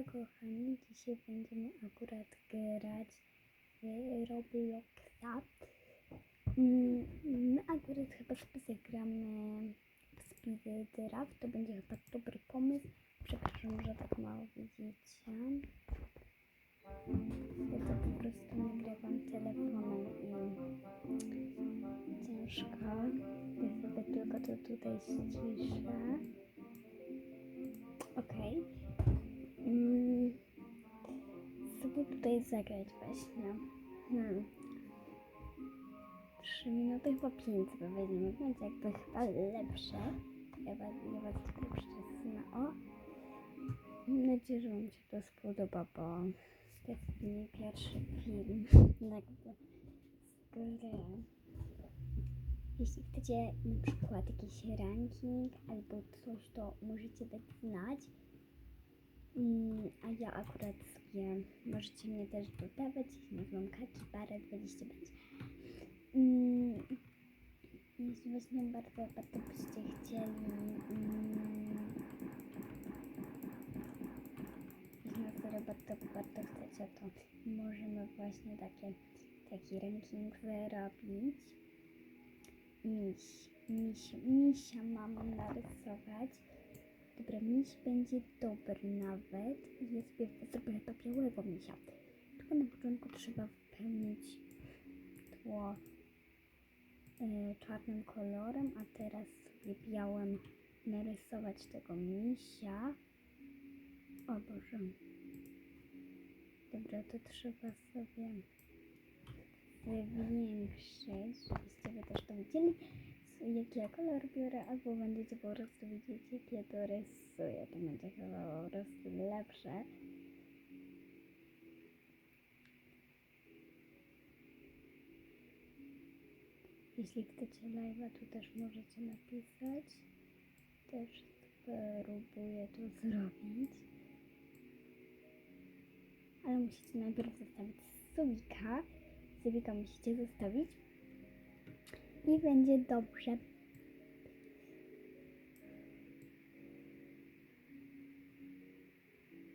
kochani, dzisiaj będziemy akurat grać w Robloxa. Mm, My akurat chyba sobie zagramy w Speed Draft, to będzie chyba dobry pomysł. Przepraszam, że tak mało widzicie. Ja to po prostu nagrywam telefonem i ciężko. Ja sobie tylko to tutaj ściszę. Okej. Mm, sobie tutaj zagrać właśnie. Hmm. 3 minuty, chyba 5 sobie weźmiemy, będzie jakby chyba lepsze. Ja was, ja was tutaj przycisnę. O! Mam nadzieję, że Wam się to spodoba, bo to jest mój pierwszy film jakby z gry. Jeśli chcecie na przykład jakiś ranking albo coś, to możecie dać znać. Mm, a ja akurat sobie możecie mnie też dodawać. Ja się nazywam Kakibara25. Mm, jeśli właśnie bardzo, bardzo byście chcieli. Mm, jeśli na serio bardzo, bardzo chcecie, to możemy właśnie takie, taki ranking zrobić. Miś, miś, misia mam narysować. Dobra, miś będzie dobry nawet. Ja sobie zrobię to białego misia. Tylko na początku trzeba wypełnić tło e, czarnym kolorem, a teraz sobie białym narysować tego misia. O Boże. Dobra, to trzeba sobie zwiększyć, żebyście też to widzieli, jaki ja kolor biorę, albo będziecie po prostu widzieć, jak ja to rysuję. To będzie chyba po prostu lepsze. Jeśli chcecie live'a, to też możecie napisać. Też spróbuję to zrobić. Ale musicie najpierw zostawić subika. Subika musicie zostawić. I będzie dobrze.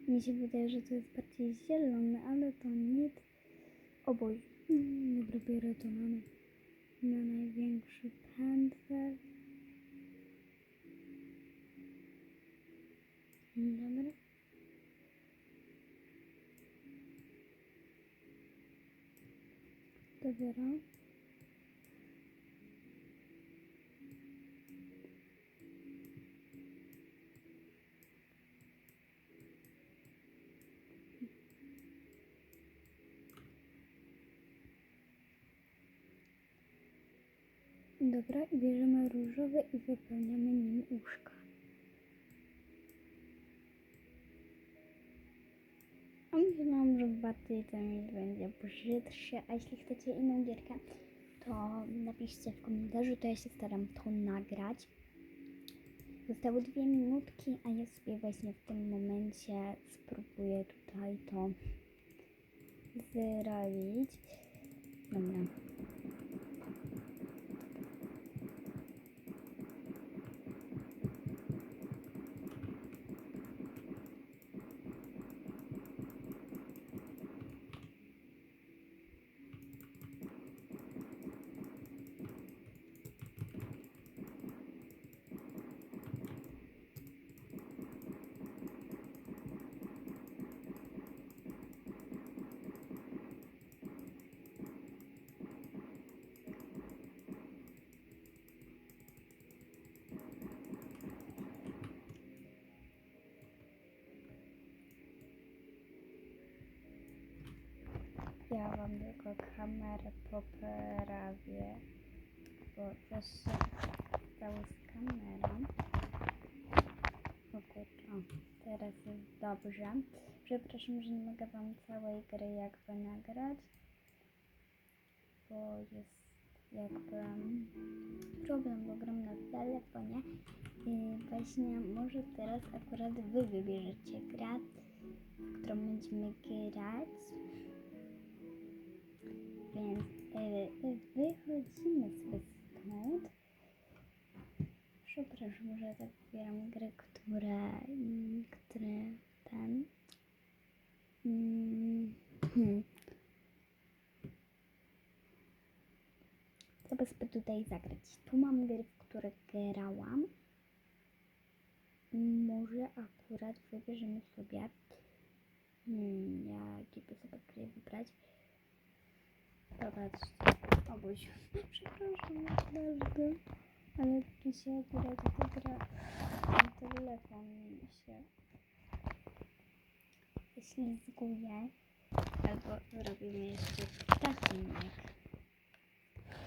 Mi się wydaje, że to jest bardziej zielone, ale to nic. Oboj. Mm, Dobra, biorę to na, na największy pędzel. Dobra. Dobra. Dobra, i bierzemy różowy i wypełniamy nim uszka. A myślałam, że bardziej ten będzie brzydszy, a jeśli chcecie inną gierkę, to napiszcie w komentarzu, to ja się staram to nagrać. Zostały dwie minutki, a ja sobie właśnie w tym momencie spróbuję tutaj to zrobić. Dobra. Ja wam tylko kamerę poprawię, bo też się stało z kamerą. O kurczę, o, teraz jest dobrze. Przepraszam, że nie mogę wam całej gry jakby nagrać, bo jest jakby problem, bo gram na telefonie i właśnie może teraz akurat wy wybierzecie grę, w którą będziemy grać. Więc yy, wychodzimy sobie z. Przepraszam, że tak wybieram gry, które, mm, które ten... Mm, hmm. Co by sobie tutaj zagrać? Tu mam gry, w które grałam. Może akurat wybierzemy sobie... Hmm, jakie by sobie gry wybrać? Zobaczcie. O Boziu. Przepraszam bardzo. Ale tu się akurat. Ten telefon mi się ślizguje. Albo robimy jeszcze takinek.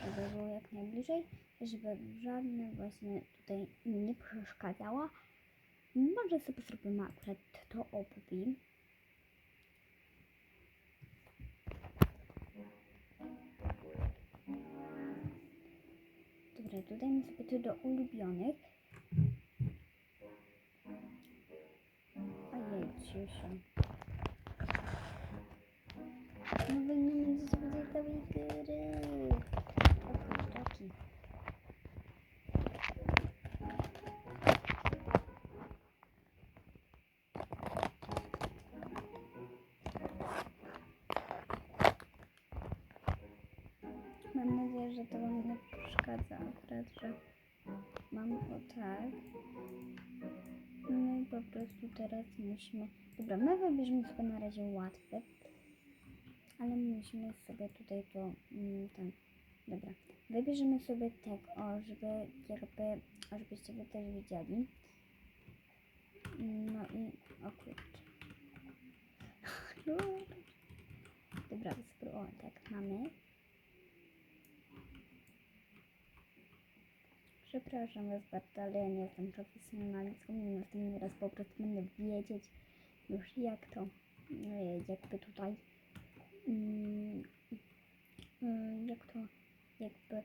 Żeby było jak najbliżej, żeby żadne właśnie tutaj nie przeszkadzała. Może sobie zrobimy akurat to obubi. Dobra, dodajmy sobie to do ulubionych. Ojej, ciszę. Przeszkadza akurat, że mam o tak. No i po prostu teraz musimy... Dobra, my wybierzemy sobie na razie łatwe. Ale musimy sobie tutaj to... mm, Ten, dobra. Wybierzemy sobie tak, o, żeby jakby... Żebyście wy też widzieli. No i... O kurczę. Dobra, spróbuj. O, tak, mamy. Przepraszam Was bardzo, ale ja nie jestem profesjonalistką i następny raz po prostu będę wiedzieć już jak to, e, jakby tutaj, mm, mm, jak to jakby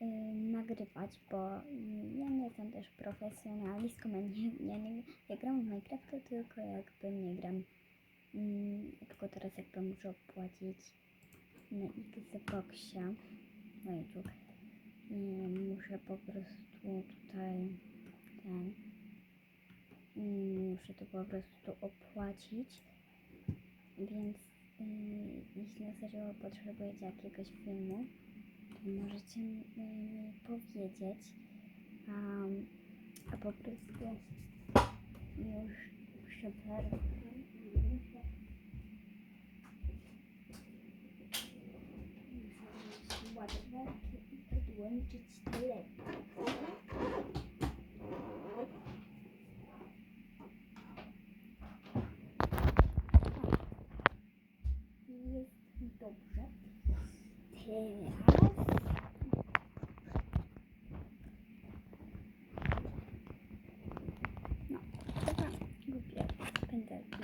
e, nagrywać, bo mm, ja nie jestem też profesjonalistką, ja nie, ja nie ja gram w Minecrafta, tylko jakby nie gram, tylko teraz jakby muszę opłacić na Xboxie, no i tu nie, muszę po prostu tutaj ten. Muszę to po prostu opłacić. Więc yy, jeśli na serio potrzebujecie jakiegoś filmu to możecie mi mi powiedzieć. Um, a po prostu już przepraszam ładowarki i podłączyć telefon. Jest dobrze. Teraz no, dobra, głupie pędzelki.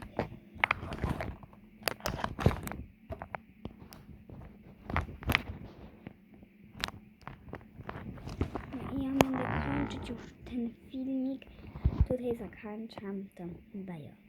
No i ja będę kończyć już ten filmik. Tutaj zakończam to bajo.